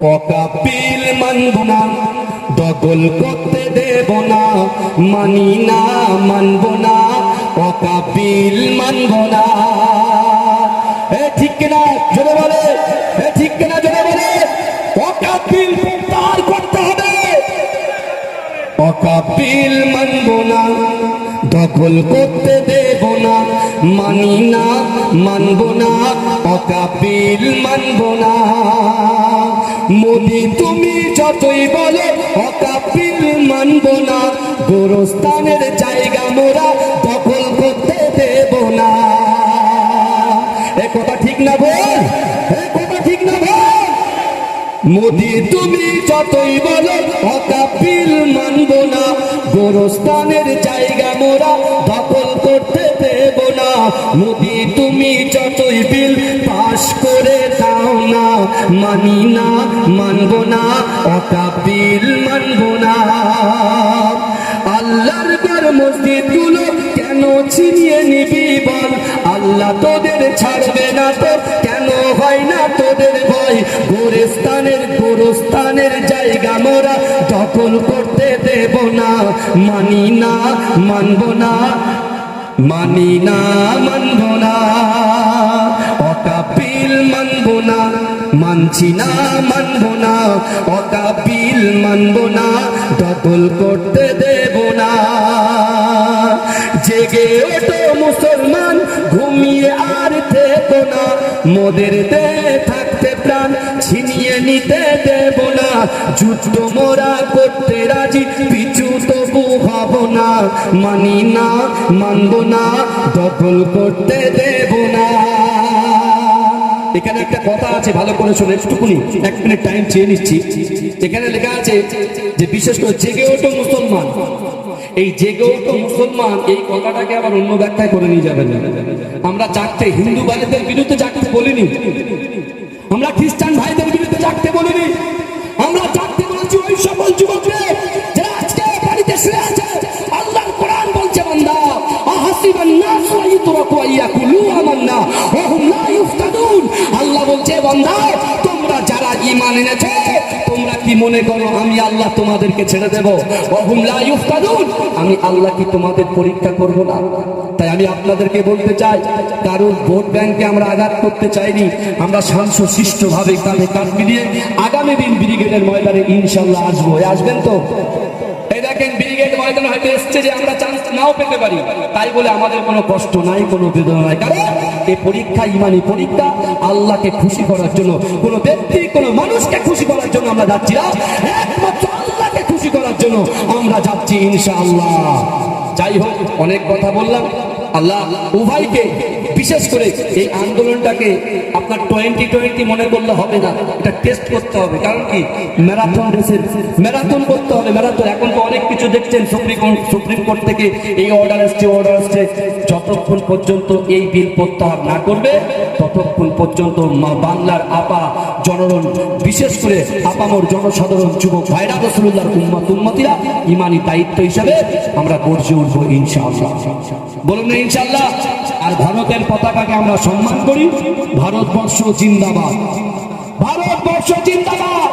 অকাপিল মানব না, দখল করতে দেব না, মানি না, মানব না অকাপিল মানব না। এ ঠিক কিনা? জোরে বলে, এ ঠিক কিনা? জোরে বলে অকাপিল প্রত্যাহার করতে হবে। অকাপিল মানব না, দখল করতে দেব না, মানি না, মানব না অকাপিল মানব না। মোদি, তুমি যতই বলো, অকাপিল মানব না। গোরস্থানের জায়গা মোরা দখল করতে দেব না। এ কথা ঠিক না বল? এ ঠিক না বল? মোদি, তুমি যতই বলো, অকাপিল মানব না। গোরস্থানের জায়গা মোরা দখল করতে দেব না। মোদি মানি না, মানব না অকাপিল মানব না। আল্লাহর ঘর মসজিদগুলো কেন ছিনিয়ে নিবি বল? আল্লাহ তোদের ছাড়বে না তো, কেন হয় না তোদের ভয়? গোরস্থানের গোরস্থানের জায়গা মোরা দখল করতে দেব না। মানি না, মানব না, মানি না, মানব না। অকাপিল মানব না। মানছি না, মানব না অকাপিল মানব না, দখল করতে দেব না। জেগে ওঠো মুসলমান, ঘুমিয়ে আর থেকো না। মোদের দে থাকতে প্রাণ, ছিনিয়ে নিতে দেব না। যুদ্ধ মোরা করতে রাজি, পিছু তবু হব না। মানি না, মানব না, দখল করতে দেব না। এখানে একটা কথা আছে, ভালো করে শোনো, একটুকুনি, এক মিনিট টাইম চেয়ে নিচ্ছি। এখানে লেখা আছে যে, বিশেষ করে জেগে ওঠো মুসলমান। এই জেগে ওঠো মুসলমান, এই কথাটাকে আবার অন্য ব্যাখ্যায় করে নিয়ে যাবেন আমরা জাগতে হিন্দু ভাইদের বিরুদ্ধে জাগতে বলিনি। আমরা খ্রিস্টান ভাইদের বিরুদ্ধে জাগতে বলিনি। আমরা জাগতে বলেছি ওই সকল যুবকরে যারা আজকে বাড়িতে শুয়ে আছে। আল্লাহর কোরআন বলছে, বান্দা, আহাসিবান নাস ওয়া ইতরাকু আল্লাহ তোমরা যারা ঈমান এনেছে, তোমরা কি মনে করো আমি আল্লাহ তোমাদেরকে ছেড়ে দেব? আমি আল্লাহ কি তোমাদের পরীক্ষা করব না? তাই আমি আপনাদেরকে বলতে চাই, কারোর ভোট ব্যাংকে আমরা আঘাত করতে চাইনি, আমরা শান্ত ভাবে কাঁধে কাঁধ মিলিয়ে আগামী দিন ব্রিগেডের ময়দানে ইনশাল্লাহ আসব। আসবেন তো? এই দেখেন ব্রিগেড ময়দানে হয়তো এসছে যে আমরা চান্স নাও পেতে পারি। তাই বলে আমাদের কোনো কষ্ট নাই, কোনো বেদনা নাই। কারণ এই পরীক্ষা, ইমানি পরীক্ষা আল্লাহকে খুশি করার জন্য, কোনো ব্যক্তি, কোনো মানুষকে খুশি করার জন্য আমরা যাচ্ছি না। একমাত্র আল্লাহকে খুশি করার জন্য আমরা যাচ্ছি ইনশাআল্লাহ। যাই হোক, অনেক কথা বললাম। আল্লাহ উভয়কে, বিশেষ করে এই আন্দোলনটাকে আপনার টোয়েন্টি টোয়েন্টি মনে করলে হবে না। এটা টেস্ট করতে হবে। কারণ কি? ম্যারাথন রেসের ম্যারাথন করতে হবে। ম্যারাথন এখন তো অনেক কিছু দেখছেন সুপ্রিম কোর্ট সুপ্রিম কোর্ট থেকে এই অর্ডার আসছে অর্ডার আসছে যতক্ষণ পর্যন্ত এই বিল প্রত্যাহার না করবে, ততক্ষণ পর্যন্ত বাংলার আপা জনগণ, বিশেষ করে আপামর জনসাধারণ, যুবক ভাইরা রসুল্লাহর উম্মত, উম্মতিরা, ইমানি দায়িত্ব হিসাবে আমরা গর্জে উঠবো ইনশাআল্লাহ। বলুন না ইনশাআল্লাহ, আর ভারতের পতাকাকে আমরা সম্মান করি, ভারতবর্ষ জিন্দাবাদ। ভারতবর্ষ জিন্দাবাদ।